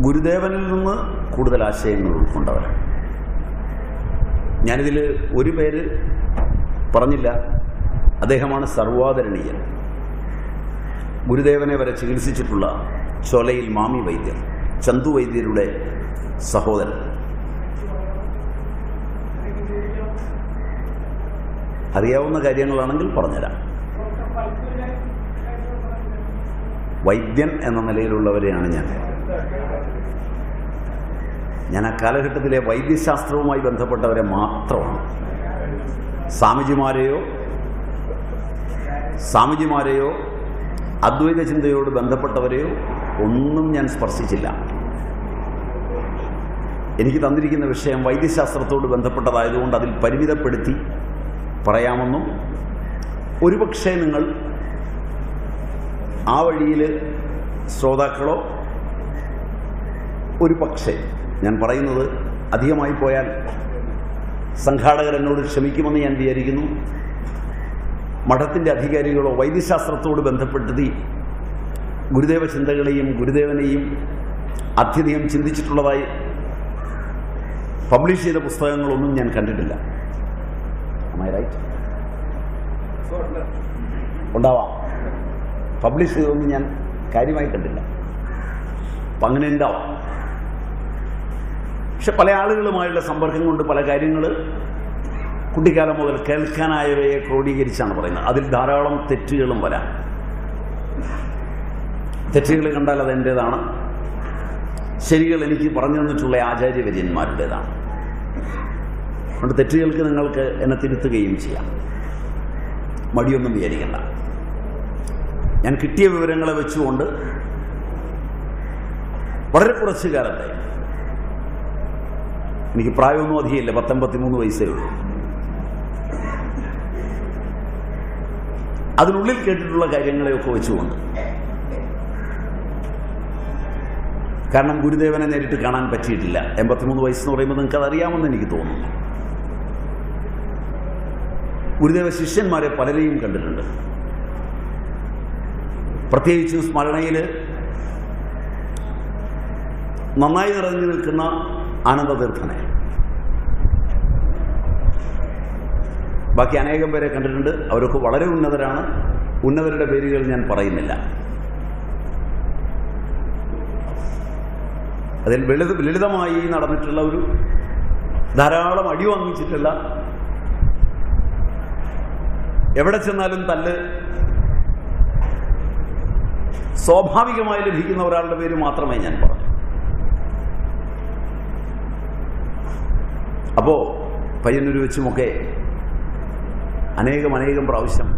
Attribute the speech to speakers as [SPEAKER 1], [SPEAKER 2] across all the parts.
[SPEAKER 1] ഗുരുദേവനിൽ നിന്ന് കൂടുതൽ ആശയങ്ങൾ ഉൾക്കൊണ്ടവർ ഞാനിതിൽ ഒരു പേര് പറഞ്ഞില്ല. അദ്ദേഹമാണ് സർവാദരണീയൻ. ഗുരുദേവനെ വരെ ചികിത്സിച്ചിട്ടുള്ള ചൊലയിൽ മാമി വൈദ്യർ ചന്തു വൈദ്യരുടെ സഹോദരൻ. അറിയാവുന്ന കാര്യങ്ങളാണെങ്കിൽ പറഞ്ഞുതരാം. വൈദ്യൻ എന്ന നിലയിലുള്ളവരെയാണ് ഞാൻ. ഞാൻ ആ കാലഘട്ടത്തിലെ വൈദ്യശാസ്ത്രവുമായി ബന്ധപ്പെട്ടവരെ മാത്രമാണ്. സ്വാമിജിമാരെയോ സ്വാമിജിമാരെയോ അദ്വൈത ചിന്തയോട് ബന്ധപ്പെട്ടവരെയോ ഒന്നും ഞാൻ സ്പർശിച്ചില്ല. എനിക്ക് തന്നിരിക്കുന്ന വിഷയം വൈദ്യശാസ്ത്രത്തോട് ബന്ധപ്പെട്ടതായതുകൊണ്ട് അതിൽ പരിമിതപ്പെടുത്തി പറയാമെന്നും ഒരുപക്ഷെ നിങ്ങൾ ആ വഴിയിൽ ശ്രോതാക്കളോ ഒരു പക്ഷേ ഞാൻ പറയുന്നത് അധികമായി പോയാൽ സംഘാടകർ എന്നോട് ക്ഷമിക്കുമെന്ന് ഞാൻ വിചാരിക്കുന്നു. മഠത്തിന്റെ അധികാരികളോ വൈദ്യശാസ്ത്രത്തോട് ബന്ധപ്പെട്ടത് ഗുരുദേവ ചിന്തകളെയും ഗുരുദേവനെയും അത്യധികം ചിന്തിച്ചിട്ടുള്ളതായി പബ്ലിഷ് ചെയ്ത പുസ്തകങ്ങളൊന്നും ഞാൻ കണ്ടിട്ടില്ല. ഉണ്ടാവാം. പബ്ലിഷ് ചെയ്തൊന്നും ഞാൻ കാര്യമായി കണ്ടില്ല. അപ്പം അങ്ങനെ ഉണ്ടാവാം പക്ഷെ പല ആളുകളുമായുള്ള സമ്പർക്കം കൊണ്ട് പല കാര്യങ്ങൾ കുട്ടിക്കാലം മുതൽ കേൾക്കാനായവയെ ക്രോഡീകരിച്ചാണ് പറയുന്നത്. അതിൽ ധാരാളം തെറ്റുകളും വരാം. തെറ്റുകൾ കണ്ടാൽ അത് എന്റേതാണ് ശരികൾ എനിക്ക് പറഞ്ഞു തന്നിട്ടുള്ള ആചാര്യവര്യന്മാരുടേതാണ്. അതുകൊണ്ട് തെറ്റുകൾക്ക് നിങ്ങൾക്ക് എന്നെ തിരുത്തുകയും ചെയ്യാം. മടിയൊന്നും വിചാരിക്കണ്ട. ഞാൻ കിട്ടിയ വിവരങ്ങളെ വെച്ചുകൊണ്ട് വളരെ കുറച്ച് കാലത്തെ എനിക്ക് പ്രായമൊന്നും അധികമില്ല. പത്തൊമ്പത്തിമൂന്ന് വയസ്സേ ഉള്ളൂ. അതിനുള്ളിൽ കേട്ടിട്ടുള്ള കാര്യങ്ങളെയൊക്കെ വെച്ചുകൊണ്ട്. കാരണം ഗുരുദേവനെ നേരിട്ട് കാണാൻ പറ്റിയിട്ടില്ല. എൺപത്തിമൂന്ന് വയസ്സെന്ന് പറയുമ്പോൾ നിങ്ങൾക്ക് അതറിയാമെന്ന് എനിക്ക് തോന്നുന്നു. ഗുരുദേവ ശിഷ്യന്മാരെ പലരെയും കണ്ടിട്ടുണ്ട്. പ്രത്യേകിച്ചും സ്മരണയിൽ നന്നായി നിറഞ്ഞു നിൽക്കുന്ന ആനന്ദതീർത്ഥനെ ബാക്കി അനേകം പേരെ കണ്ടിട്ടുണ്ട്. അവരൊക്കെ വളരെ ഉന്നതരാണ്. ഉന്നതരുടെ പേരുകൾ ഞാൻ പറയുന്നില്ല. അതിൽ ലളിത ലളിതമായി നടന്നിട്ടുള്ള ഒരു ധാരാളം അടി വാങ്ങിച്ചിട്ടുള്ള എവിടെ ചെന്നാലും തല്ല് സ്വാഭാവികമായി ലഭിക്കുന്ന ഒരാളുടെ പേര് മാത്രമേ ഞാൻ പറഞ്ഞു അപ്പോ പയ്യന്നൂർ വെച്ചുമൊക്കെ അനേകം അനേകം പ്രാവശ്യം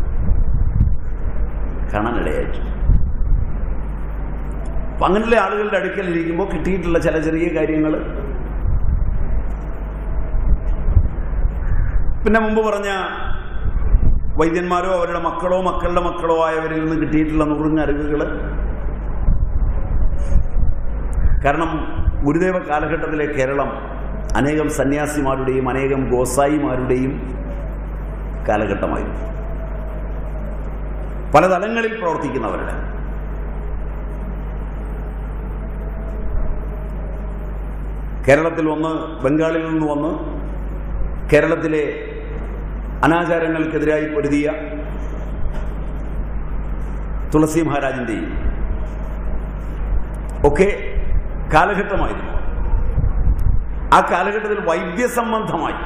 [SPEAKER 1] കാണാനിടയായിട്ടുണ്ട് അപ്പം അങ്ങനെയുള്ള ആളുകളുടെ അടുക്കലിരിക്കുമ്പോൾ കിട്ടിയിട്ടുള്ള ചില ചെറിയ കാര്യങ്ങൾ പിന്നെ മുമ്പ് പറഞ്ഞ വൈദ്യന്മാരോ അവരുടെ മക്കളോ മക്കളുടെ മക്കളോ ആയവരിൽ നിന്ന് കിട്ടിയിട്ടുള്ള നുറുങ്ങ അറിവുകൾ കാരണം ഗുരുദേവ കാലഘട്ടത്തിലെ കേരളം അനേകം സന്യാസിമാരുടെയും അനേകം ഗോസായിമാരുടെയും കാലഘട്ടമായിരുന്നു. പല തലങ്ങളിൽ പ്രവർത്തിക്കുന്നവരുടെ. കേരളത്തിൽ വന്ന് ബംഗാളിൽ നിന്ന് വന്ന് കേരളത്തിലെ അനാചാരങ്ങൾക്കെതിരായി പൊരുതിയ തുളസി മഹാരാജിന്റെയും ഒക്കെ കാലഘട്ടമായിരുന്നു. ആ കാലഘട്ടത്തിൽ വൈദ്യസംബന്ധമായി.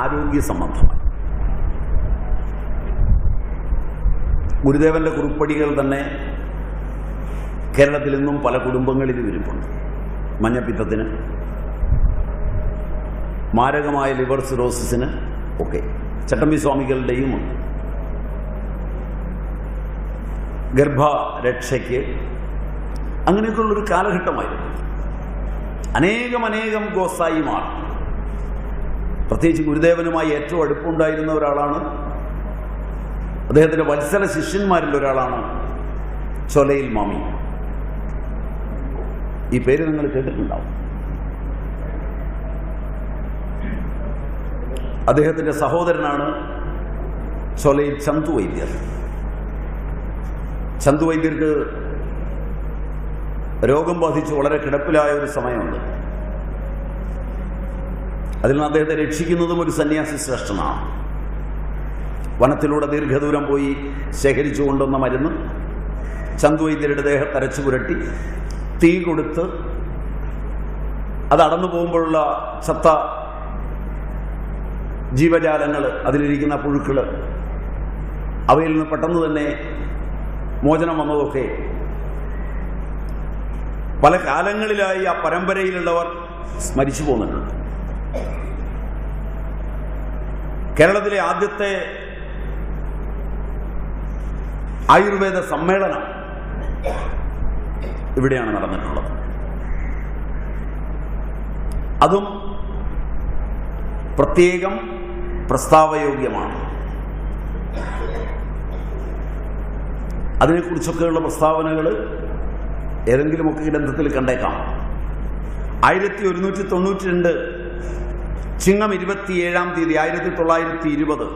[SPEAKER 1] ആരോഗ്യ സംബന്ധമായി ഗുരുദേവന്റെ കുറിപ്പടികൾ തന്നെ കേരളത്തിൽ നിന്നും പല കുടുംബങ്ങളിൽ ഇരിപ്പുണ്ട്. മഞ്ഞപ്പിത്തത്തിന് മാരകമായ ലിവർ സിറോസിന് ഒക്കെ. ചട്ടമ്പി സ്വാമികളുടെയും ഉണ്ട്. ഗർഭരക്ഷയ്ക്ക് അങ്ങനെയൊക്കെയുള്ളൊരു കാലഘട്ടമായിരുന്നു. അനേകം അനേകം ഗോസായിമാർ പ്രത്യേകിച്ച് ഗുരുദേവനുമായി ഏറ്റവും അടുപ്പമുണ്ടായിരുന്ന ഒരാളാണ്. അദ്ദേഹത്തിന്റെ വത്സല ശിഷ്യന്മാരിൽ ഒരാളാണ് ചൊലയിൽ മാമി. ഈ പേര് നിങ്ങൾ കേട്ടിട്ടുണ്ടാവും. അദ്ദേഹത്തിന്റെ സഹോദരനാണ് ചൊലയിൽ ചന്തു വൈദ്യർ. ചന്തു വൈദ്യർക്ക് രോഗം ബാധിച്ച് വളരെ കിടപ്പിലായ ഒരു സമയമുണ്ട്. അതിൽ നിന്ന് അദ്ദേഹത്തെ രക്ഷിക്കുന്നതും ഒരു സന്യാസി ശ്രേഷ്ഠനാണ്. വനത്തിലൂടെ ദീർഘദൂരം പോയി ശേഖരിച്ചു കൊണ്ടുവന്ന മരുന്ന് ചന്തുവൈദ്യരുടെ ദേഹത്ത് അരച്ചു പുരട്ടി തീ കൊടുത്ത് അത് പോകുമ്പോഴുള്ള ചത്ത ജീവജാലങ്ങൾ അതിലിരിക്കുന്ന പുഴുക്കൾ അവയിൽ നിന്ന് പെട്ടെന്ന് തന്നെ മോചനം വന്നതൊക്കെ പല കാലങ്ങളിലായി ആ പരമ്പരയിലുള്ളവർ സ്മരിച്ചു പോകുന്നുണ്ട്. കേരളത്തിലെ ആദ്യത്തെ ആയുർവേദ സമ്മേളനം ഇവിടെയാണ് നടന്നിട്ടുള്ളത്. അതും പ്രത്യേകം പ്രസ്താവയോഗ്യമാണ്. അതിനെക്കുറിച്ചൊക്കെയുള്ള പ്രസ്താവനകൾ ഏതെങ്കിലുമൊക്കെ ഗ്രന്ഥത്തിൽ കണ്ടേക്കാം. ആയിരത്തി ഒരുന്നൂറ്റി തൊണ്ണൂറ്റി രണ്ട് ചിങ്ങം ഇരുപത്തിയേഴാം തീയതി ആയിരത്തി തൊള്ളായിരത്തി ഇരുപത്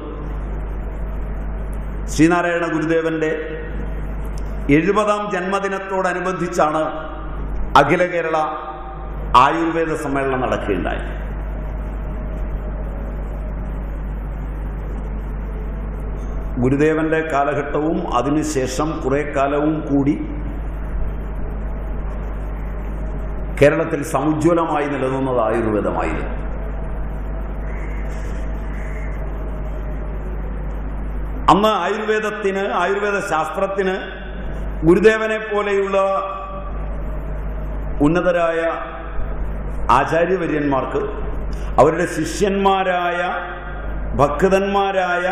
[SPEAKER 1] ശ്രീനാരായണ ഗുരുദേവന്റെ എഴുപതാം ജന്മദിനത്തോടനുബന്ധിച്ചാണ് അഖില കേരള ആയുർവേദ സമ്മേളനം നടക്കുകയുണ്ടായി ഗുരുദേവന്റെ കാലഘട്ടവും അതിനുശേഷം കുറെ കാലവും കൂടി കേരളത്തിൽ സമുജ്വലമായി നിലനിന്നത് ആയുർവേദമായിരുന്നു. അന്ന് ആയുർവേദത്തിന് ആയുർവേദ ശാസ്ത്രത്തിന് ഗുരുദേവനെ പോലെയുള്ള ഉന്നതരായ ആചാര്യവര്യന്മാർക്ക് അവരുടെ ശിഷ്യന്മാരായ ഭക്തന്മാരായ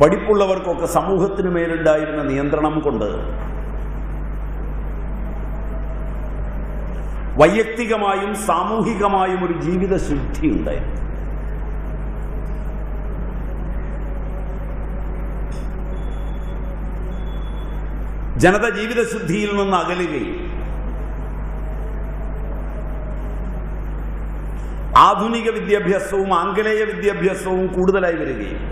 [SPEAKER 1] പഠിപ്പുള്ളവർക്കൊക്കെ സമൂഹത്തിന് മേലുണ്ടായിരുന്ന നിയന്ത്രണം കൊണ്ട് വൈയക്തികമായും സാമൂഹികമായും ഒരു ജീവിത ശുദ്ധി ഉണ്ടായിരുന്നു ജനത ജീവിതശുദ്ധിയിൽ നിന്ന് അകലുകയും ആധുനിക വിദ്യാഭ്യാസവും ആംഗലേയ വിദ്യാഭ്യാസവും കൂടുതലായി വരികയും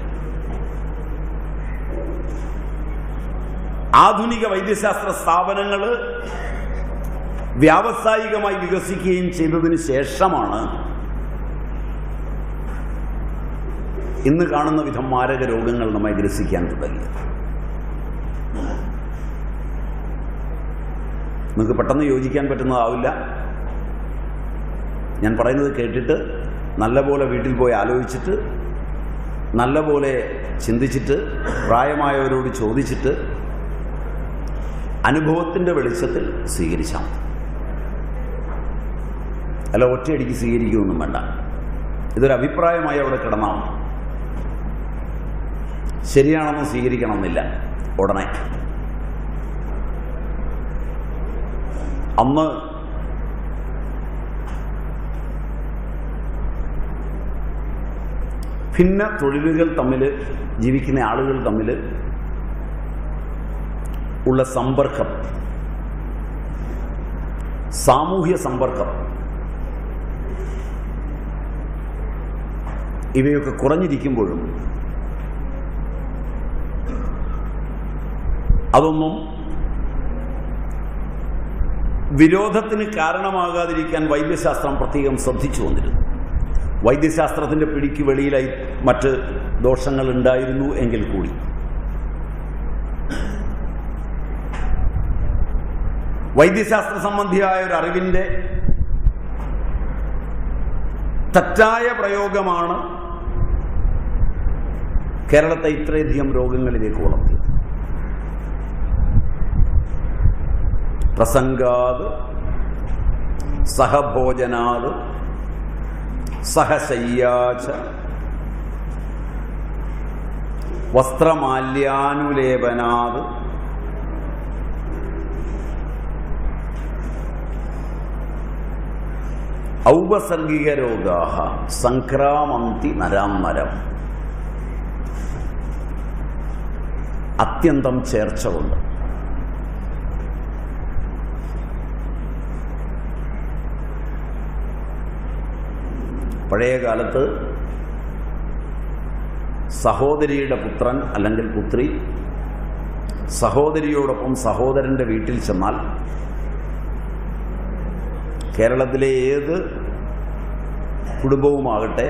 [SPEAKER 1] ആധുനിക വൈദ്യശാസ്ത്ര സ്ഥാപനങ്ങൾ വ്യാവസായികമായി വികസിക്കുകയും ചെയ്തതിന് ശേഷമാണ് ഇന്ന് കാണുന്ന വിധം മാരക രോഗങ്ങൾ നമ്മെ ഗ്രസിക്കാൻ തുടങ്ങിയത് നിങ്ങൾക്ക് പെട്ടെന്ന് യോജിക്കാൻ പറ്റുന്നതാവില്ല ഞാൻ പറയുന്നത് കേട്ടിട്ട് നല്ലപോലെ വീട്ടിൽ പോയി ആലോചിച്ചിട്ട് നല്ലപോലെ ചിന്തിച്ചിട്ട് പ്രായമായവരോട് ചോദിച്ചിട്ട് അനുഭവത്തിന്റെ വെളിച്ചത്തിൽ സ്വീകരിച്ചാൽ മതി. അല്ല ഒറ്റയടിക്ക് സ്വീകരിക്കുകയൊന്നും വേണ്ട ഇതൊരു അഭിപ്രായമായി അവിടെ കിടന്നാൽ. ശരിയാണെന്ന് സ്വീകരിക്കണമെന്നില്ല ഉടനെ അന്ന് ഭിന്ന തൊഴിലുകൾ തമ്മിൽ ജീവിക്കുന്ന ആളുകൾ തമ്മിൽ ഉള്ള സമ്പർക്കം സാമൂഹ്യ സമ്പർക്കം ഇവയൊക്കെ കുറഞ്ഞിരിക്കുമ്പോഴും അതൊന്നും വിരോധത്തിന് കാരണമാകാതിരിക്കാൻ വൈദ്യശാസ്ത്രം പ്രത്യേകം ശ്രദ്ധിച്ചു വന്നിരുന്നു. വൈദ്യശാസ്ത്രത്തിന്റെ പിടിക്ക് വെളിയിലായി മറ്റ് ദോഷങ്ങൾ ഉണ്ടായിരുന്നു എങ്കിൽ കൂടി. വൈദ്യശാസ്ത്ര സംബന്ധിയായ ഒരു അറിവിന്റെ തെറ്റായ പ്രയോഗമാണ് കേരളത്തെ ഇത്രയധികം രോഗങ്ങളിലേക്ക് വളർത്തിയത് പ്രസംഗാത് സഹഭോജനാത് സഹശയ്യാച വസ്ത്രമാല്യാനുലേപനാത് ഔപസർഗിക രോഗാ സംക്രാമന്തി നരാം നരം അത്യന്തം ചേർച്ച കൊണ്ട്. പഴയ കാലത്ത് സഹോദരിയുടെ പുത്രൻ അല്ലെങ്കിൽ പുത്രി സഹോദരിയോടൊപ്പം സഹോദരന്റെ വീട്ടിൽ ചെന്നാൽ കേരളത്തിലെ ഏത് കുടുംബവുമാകട്ടെ